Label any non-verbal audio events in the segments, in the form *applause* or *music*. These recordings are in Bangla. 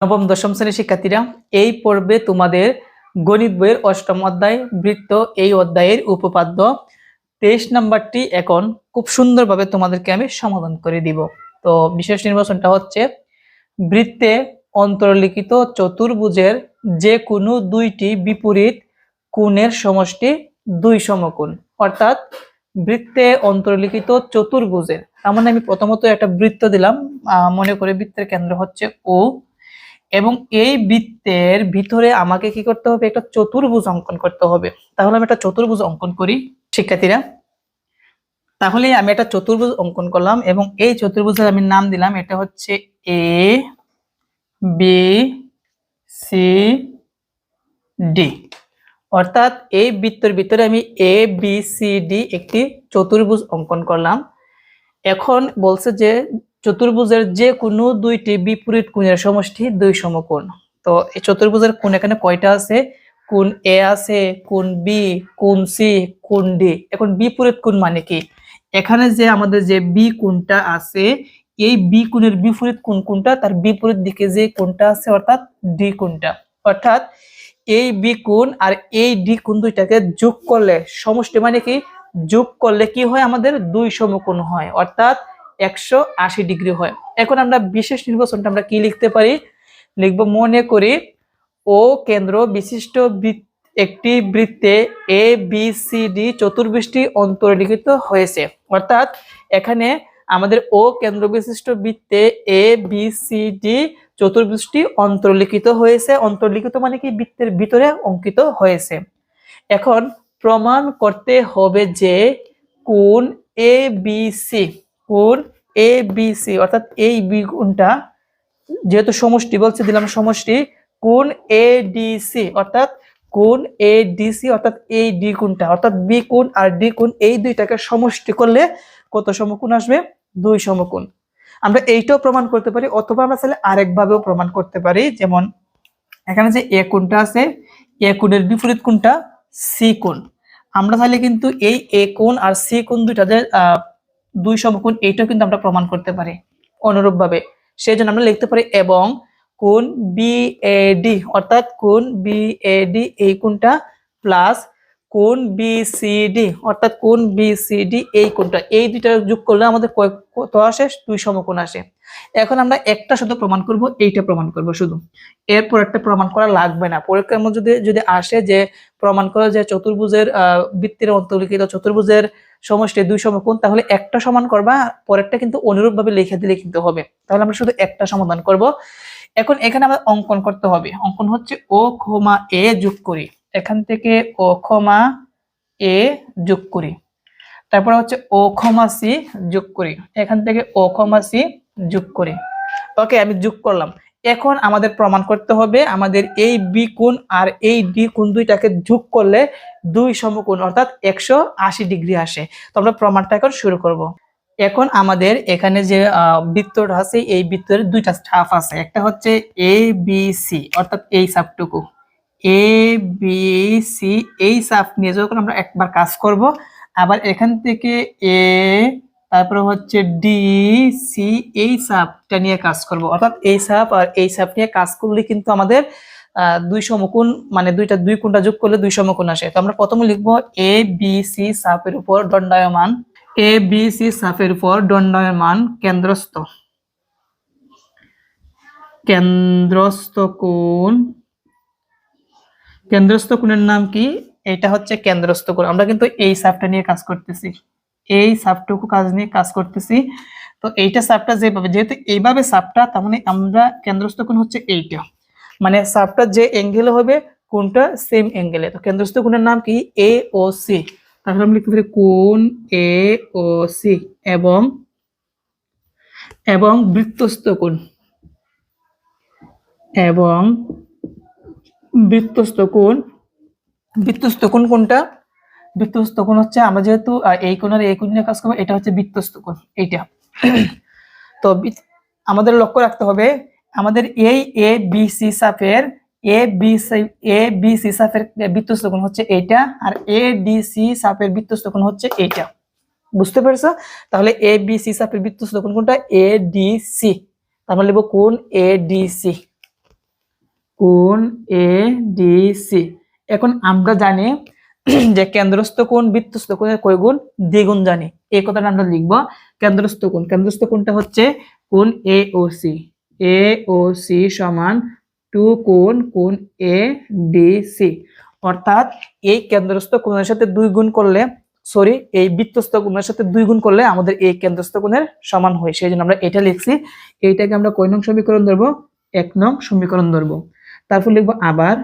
নবম, দশম শ্রেণির শিক্ষার্থীরা এই পর্বে তোমাদের গণিত বইয়ের অষ্টম অধ্যায়, বৃত্ত এই অধ্যায়ের উপপাদ্য তেইশ নাম্বারটি এখন খুব সুন্দরভাবে তোমাদেরকে আমি সমাধান করে দিব। তো বিশেষ নির্বাচনটা হচ্ছে বৃত্তে অন্তর্লিখিত চতুর্ভুজের যে কোনো দুইটি বিপরীত কোণের সমষ্টি দুই সমকোণ। অর্থাৎ বৃত্তে অন্তর্লিখিত চতুর্ভুজের, তার মানে আমি প্রথমত একটা বৃত্ত দিলাম মনে করে বৃত্তের কেন্দ্র হচ্ছে ও এবং এই বৃত্তের ভিতরে আমাকে কি করতে হবে? একটা চতুর্ভুজ অঙ্কন করতে হবে। তাহলে আমি একটা চতুর্ভুজ অঙ্কন করি, শিক্ষার্থীরা। তাহলে আমি একটা চতুর্ভুজ অঙ্কন করলাম এবং এই চতুর্ভুজের আমি নাম দিলাম, এটা হচ্ছে এ বি সি ডি অর্থাৎ এই বৃত্তের ভিতরে আমি এ বি সি ডি একটি চতুর্ভুজ অঙ্কন করলাম। এখন বলছে যে চতুর্ভুজের যে কোনো দুইটি বিপরীত কোণের সমষ্টি দুই সমকোণ। তো এই চতুর্ভুজের কোণ এখানে কয়টা আছে? কোণ এ আছে, কোণ বি কোণ সি কোণ ডি এখন বিপরীত কোণ মানে কি? এখানে যে আমাদের যে বি কোণটা আছে, এই বি কোণের বিপরীত কোণ কোণটা তার বিপরীত দিকে যে কোণটা আছে অর্থাৎ ডি কোণটা। অর্থাৎ এই বি কোণ আর এই ডি কোণ দুইটাকে যোগ করলে সমষ্টি মানে কি? যোগ করলে কি হয়? আমাদের দুই সমকোণ হয়। অর্থাৎ একশো আশি ডিগ্রি হয়। এখন আমরা বিশেষ নির্বাচনটা আমরা কি লিখতে পারি? লিখব মনে করি ও কেন্দ্র বিশিষ্ট একটি বৃত্তে এ বি সি ডি চতুর্ভুজটি অন্তর্লিখিত হয়েছে। অর্থাৎ এখানে আমাদের ও কেন্দ্র বিশিষ্ট বৃত্তে এ বি সি ডি চতুর্ভুজটি অন্তর্লিখিত হয়েছে। অন্তর্লিখিত মানে কি? বৃত্তের ভিতরে অঙ্কিত হয়েছে। এখন প্রমাণ করতে হবে যে কোন এ বি সি কোন এ, বি, সি, অর্থাৎ এই বি কোণটা যেহেতু সমষ্টি, বলছে দিলাম সমষ্টি কোন এ, ডি, সি, অর্থাৎ কোন এ, ডি, সি, অর্থাৎ এই ডি কোণটা অর্থাৎ বি কোণ আর ডি কোণ, এই দুইটাকে সমষ্টি করলে কত সমকোণ আসবে? দুই সমকোণ। আমরা এইটাও প্রমাণ করতে পারি, অথবা আমরা চাইলে আরেকভাবেও প্রমাণ করতে পারি, যেমন এখানে যে এ কোণটা আছে, এ কোণের বিপরীত কোণটা সি কোণ। আমরা চাইলে কিন্তু এই এ কোণ আর সি কোণ দুইটা যে দুই সমকোণ এইটাও কিন্তু আমরা প্রমাণ করতে পারি অনুরূপভাবে। সেই জন্য আমরা লিখতে পারি এবং কোন বি এ ডি অর্থাৎ কোন বি এ ডি এই কোনটা প্লাস কোণ বি সি ডি অর্থাৎ কোন বি সি ডি এই কোনটা এই দুইটা যোগ করলে আমাদের কত আসে? দুই সমকোণ আসে। এখন আমরা একটা শুধু প্রমাণ করব, এইটা প্রমাণ করব শুধু। এরপর একটা প্রমাণ করা লাগবে না। পরীক্ষার মধ্যে যদি যদি আসে যে প্রমাণ করা যে চতুর্ভুজের বৃত্তের অন্তর্লিখিত চতুর্ভুজের সমষ্টি দুই সমকোণ, তাহলে একটা সমান করবা, পরেরটা কিন্তু অনুরূপভাবে লিখে দিলে কিন্তু হবে। তাহলে আমরা শুধু একটা সমাধান করব। এখন এখানে আমাদের অঙ্কন করতে হবে। অঙ্কন হচ্ছে ও ক্ষমা এ যোগ করি। এখান থেকে ও ক্ষমা এ যোগ করি। তারপরে হচ্ছে ও ক্ষমা সি যোগ করি। এখান থেকে ও ক্ষমা সি যোগ করি। ওকে, আমি যোগ করলাম। এখন আমাদের প্রমাণ করতে হবে আমাদের এই বি কোণ আর এই ডি কোণ দুইটাকে যোগ করলে দুই সমকোণ অর্থাৎ একশো আশি ডিগ্রি আসে। তো আমরা প্রমাণটা এখন শুরু করব। এখন আমাদের এখানে যে বৃত্তটা আছে, এই বৃত্তের দুইটা স্টাফ আছে। একটা হচ্ছে এ, বি, সি, অর্থাৎ এই সাপটুকু এ বি সি এই সাপ নিয়ে যখন আমরা একবার কাজ করব, আবার এখান থেকে এ তারপরে হচ্ছে ডি সি এই সাপটা নিয়ে কাজ করব। অর্থাৎ এই সাপ আর এই সাপ নিয়ে কাজ করলে কিন্তু আমাদের দুই সমকোণ মানে দুইটা দুই কোণটা যোগ করলে দুই সমকোণ আসে। তো আমরা প্রথমে লিখব এ বি সি সাপের উপর দণ্ডায়মান। এ বি সি সাপের উপর দণ্ডায়মান কেন্দ্রস্থ। কেন্দ্রস্থ কোণ কেন্দ্রস্থ কোণের নাম কি? এটা হচ্ছে কেন্দ্রস্থ কোণ। আমরা কিন্তু এই সাপটা নিয়ে কাজ করতেছি। এই সাপটুকু কাজ নিয়ে কাজ করতেছি। তো এইটা সাপটা যেভাবে যেহেতু এইভাবে সাপটা তার মানে আমরা কেন্দ্রস্থ কোণ হচ্ছে এইটা। মানে সাপটা যে অ্যাঙ্গেলে হবে কোনটা সেম অ্যাঙ্গেলে তো কেন্দ্রস্থ কোণের নাম কি? এ ও সি তাহলে আমরা লিখতে পারি কোণ এ ও সি এবং এবং বৃত্তস্থ কোণ। এবং বৃত্তস্থ কোণ। বৃত্তস্থ কোণ কোনটা? বৃত্তস্থ কোণ হচ্ছে আমরা যেহেতু এই কোণ আর এই কোণ নিয়ে কাজ করব, এটা হচ্ছে বৃত্তস্থ কোণ, এইটা। *clears throat* তো আমাদের লক্ষ্য রাখতে হবে, আমাদের এই A B C সাফের A B C A B C সাফের বৃত্তস্থ কোণ হচ্ছে এইটা, আর এ ডি সি সাফের বৃত্তস্থ কোণ হচ্ছে এইটা। বুঝতে পেরেছ? তাহলে এ বি সি সাফের বৃত্তস্থ কোণ কোনটা? এ ডি সি তারপর লিখব কোণ এ ডি সি কোণ এ ডি সি। এখন আমরা জানি *clears throat* যে কেন্দ্রস্থ কোণ, বৃত্তস্থ কোণের কয় গুণ? দ্বিগুণ জানি। এই কথাটা আমরা লিখব। কেন্দ্রস্থ কোণ। কেন্দ্রস্থ কোণটা হচ্ছে কোণ A O C. A O C সমান টু কোণ কোণ এ ডি সি। অর্থাৎ এই কেন্দ্রস্থ কোণের সাথে দুই গুণ করলে, সরি, এই বৃত্তস্থ কোণের সাথে দুই গুণ করলে আমাদের এই কেন্দ্রস্থ কোণের সমান হয়। সেই জন্য আমরা এটা লিখছি। এইটাকে আমরা কয় নং সমীকরণ ধরবো? এক নং সমীকরণ ধরবো। তারপর লিখব আবার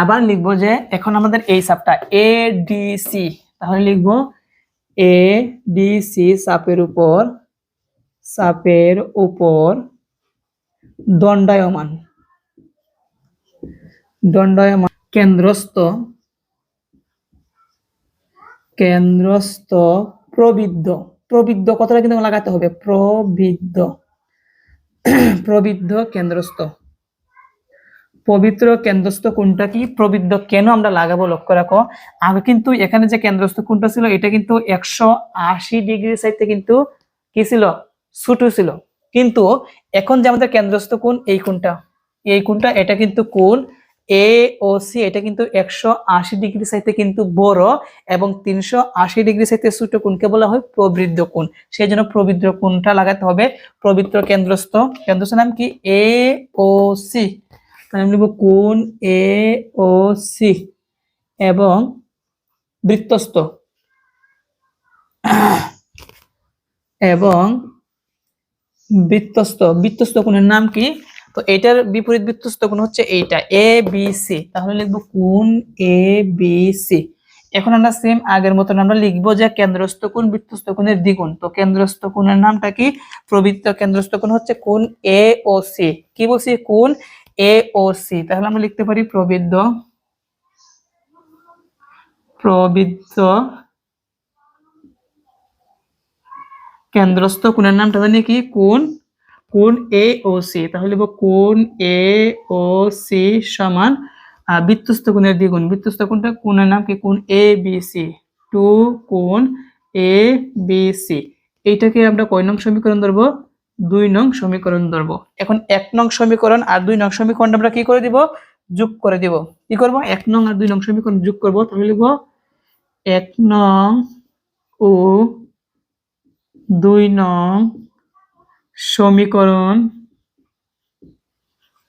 আবার লিখব যে এখন আমাদের এই সাপটা এ ডি সি তাহলে লিখব এ ডি সি সাপের উপর সাপের উপর দণ্ডায়মান দণ্ডায়মান, কেন্দ্রস্থ কেন্দ্রস্থ প্রবৃদ্ধ প্রবৃদ্ধ কথাটা কিন্তু লাগাতে হবে, প্রবৃদ্ধ প্রবৃদ্ধ, কেন্দ্রস্থ। পবিত্র কেন্দ্রস্থ কোনটা কি? প্রবৃদ্ধ কেন আমরা লাগাবো লক্ষ্য রাখো। আগে কিন্তু এখানে যে কেন্দ্রস্থ কোনটা ছিল, এটা কিন্তু একশো আশি ডিগ্রি সাইডে কিন্তু কি ছিল? ছোট ছিল। কিন্তু এখন যে আমাদের কেন্দ্রস্থ কোণ, এই কোণটা। এই কোণটা, এটা কিন্তু কোণ এ ও সি এটা কিন্তু একশো আশি ডিগ্রি সাইতে কিন্তু বড় এবং তিনশো আশি ডিগ্রি সাইতে ছোট কোণকে বলা হয় প্রবৃদ্ধ কোণ। সেই জন্য প্রবৃদ্ধ কোণটা লাগাতে হবে। পবিত্র কেন্দ্রস্থ। কেন্দ্রস্থ নাম কি? এ ও সি তাহলে আমি লিখব কোণ এ ও সি এবং বৃত্তস্থ। এবং বৃত্তস্থ। বৃত্তস্থ কোণের নাম কি? তো এটার বিপরীত বৃত্তস্থ কোণ হচ্ছে এইটা, এ, বি, সি। তাহলে লিখব কোণ এ, বি, সি। এখন আমরা সেম আগের মতন আমরা লিখব যে কেন্দ্রস্থ কোণ, বৃত্তস্থ কোণের দ্বিগুণ। তো কেন্দ্রস্থ কোণের নামটা কি? প্রবৃত্ত কেন্দ্রস্থ কোণ হচ্ছে কোণ এ ও সি। কি বলছি? কোণ এ ও সি তাহলে আমরা লিখতে পারি প্রবৃদ্ধ প্রবৃদ্ধ কেন্দ্রস্থ, কোণের নামটা জানি কি? কোণ কোণ এ ও সি তাহলে কোণ এ ও সি সমান বৃত্তস্থ কোণের দ্বিগুণ। বৃত্তস্থ কোণটা কোণের নাম কি? কোণ এ বি সি টু কোণ এ বি সি এইটাকে আমরা কয় নং সমীকরণ ধরবো? দুই নং সমীকরণ ধরবো। এখন এক নং সমীকরণ আর দুই নং সমীকরণ আমরা কি করে দিব? যোগ করে দিব। কি করব? এক নং আর দুই নং সমীকরণ যোগ করব। তাহলে লিখব এক নং ও দুই নং সমীকরণ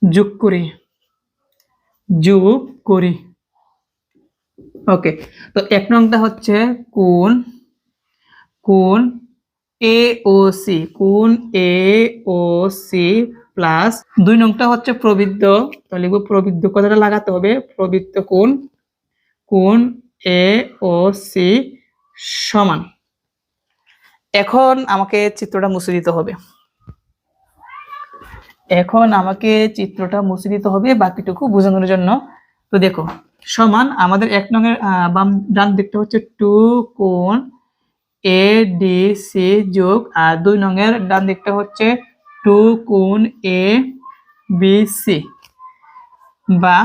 যোগ করি। যোগ করি। ওকে, তো এক নংটা হচ্ছে কোন কোন এ ও সি কোন এ ও সি প্লাস দুই নংটা হচ্ছে প্রবৃদ্ধ। তাহলে লিখব প্রবৃদ্ধ কথাটা লাগাতে হবে? প্রবৃদ্ধ কোন? কোন এ ও সি সমান? এখন আমাকে চিত্রটা মুছে দিতে হবে। এখন আমাকে চিত্রটা মুছে দিতে হবে বাকিটুকু বোঝানোর জন্য। তো দেখো, সমান আমাদের এক নঙের বাম ডান দিকটা হচ্ছে টু কোণ এ ডি সি যোগ, আর দুই নঙের ডান দিকটা হচ্ছে টু কোণ এ বি সি বা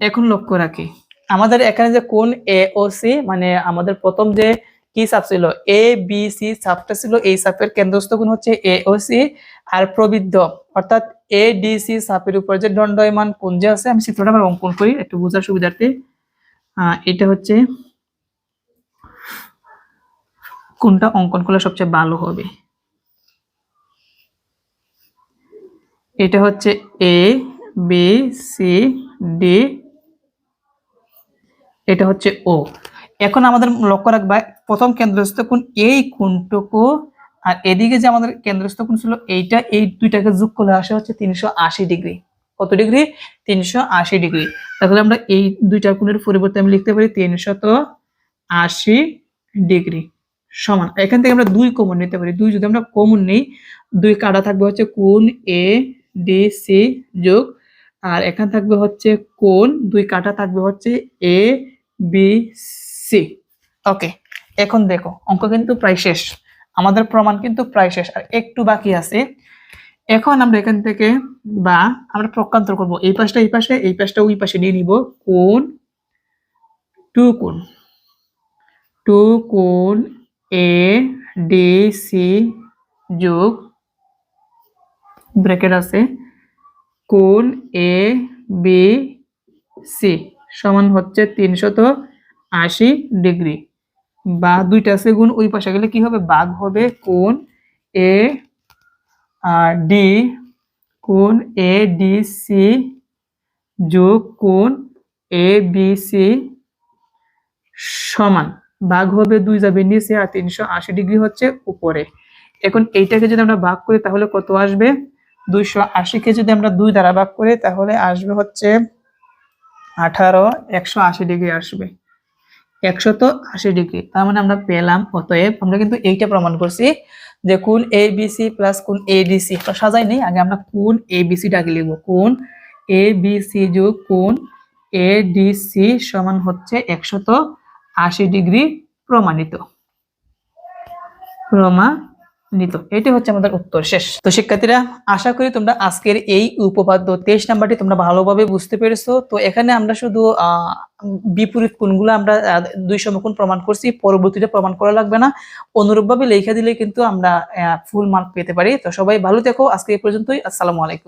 এখন লক্ষ্য রাখি। আমাদের এখানে যে কোন এ ও সি মানে আমাদের প্রথম যে কি সাপ ছিল? এ বি সি সাপটা ছিল, এই সাপের কেন্দ্রস্থ কোণ হচ্ছে এ ও সি আর প্রবৃদ্ধ, অর্থাৎ এ ডি সি সাপের উপর যে দণ্ডায়মান কোন যে আছে, আমি চিত্রটা আবার অঙ্কন করি, একটু বোঝার সুবিধার্থে। এটা হচ্ছে কোনটা অঙ্কন করলে সবচেয়ে ভালো হবে? এটা হচ্ছে এ বি সি ডি এটা হচ্ছে ও এখন আমাদের লক্ষ্য রাখবা, প্রথম কেন্দ্রস্থ কোণ এই কোণটুকু, আর এদিকে যে আমাদের কেন্দ্রস্থ কোণ ছিল, এইটা এই দুইটাকে যোগ করলে আসে হচ্ছে তিনশো আশি ডিগ্রি। কত ডিগ্রি? তিনশো আশি ডিগ্রি। তাহলে আমরা এই দুইটার কোণের পরিবর্তে আমি লিখতে পারি তিনশত আশি ডিগ্রি। সমান। এখান থেকে আমরা দুই কমন নিতে পারি। দুই যদি আমরা কমন নেই, দুই কাটা থাকবে হচ্ছে কোন এ ডি সি যোগ, আর এখান থাকবে হচ্ছে কোন দুই কাটা থাকবে হচ্ছে এ বি সি ওকে, এখন দেখো, অঙ্ক কিন্তু প্রায় শেষ। আমাদের প্রমাণ কিন্তু প্রায় শেষ, আর একটু বাকি আছে। এখন আমরা এখান থেকে বা আমরা প্রকান্তর করব। এই পাশটা, এই পাশে, এই পাশটা ওই পাশে নিয়ে নিব। কোন টু কোন টু কোণ এ, ডি, সি যোগ ব্র্যাকেট আছে কোণ এ, বি, সি সমান হচ্ছে তিনশত আশি ডিগ্রি। বা দুইটা আছে গুণ ওই পাশে গেলে কি হবে? ভাগ হবে কোণ এ আর ডি কোণ এ, ডি, সি যোগ কোণ এ, বি, সি সমান। ভাগ হবে দুই যাবে নিচে আর তিনশো আশি ডিগ্রি হচ্ছে উপরে। এখন এইটাকে যদি আমরা ভাগ করি তাহলে কত আসবে? দুইশো আশিকে যদি আমরা দুই দ্বারা ভাগ করি তাহলে আসবে হচ্ছে আঠারো, একশো আশি ডিগ্রি আসবে। একশত আশি ডিগ্রি, তার মানে আমরা পেলাম অতএব আমরা কিন্তু এইটা প্রমাণ করছি যে কোন এ বি সি প্লাস কোন এ ডি সি সাজাই নেই, আগে আমরা কোন এ বি সি ডাকে লিখব। কোন এ বি সি যোগ কোন এ ডি সি সমান হচ্ছে একশত আশি ডিগ্রি প্রমাণিত। প্রমাণিত। এটি হচ্ছে আমাদের উত্তর শেষ। তো শিক্ষার্থীরা, আশা করি তোমরা আজকের এই উপপাদ্য তেইশ নাম্বারটি তোমরা ভালোভাবে বুঝতে পেরেছ। তো এখানে আমরা শুধু বিপরীত কোণগুলো আমরা দুই সমকোণ প্রমাণ করছি, পরবর্তীতে প্রমাণ করা লাগবে না। অনুরূপভাবে লেখা দিলে কিন্তু আমরা ফুল মার্ক পেতে পারি। তো সবাই ভালো থেকো। আজকে এই পর্যন্তই। আসসালামু আলাইকুম।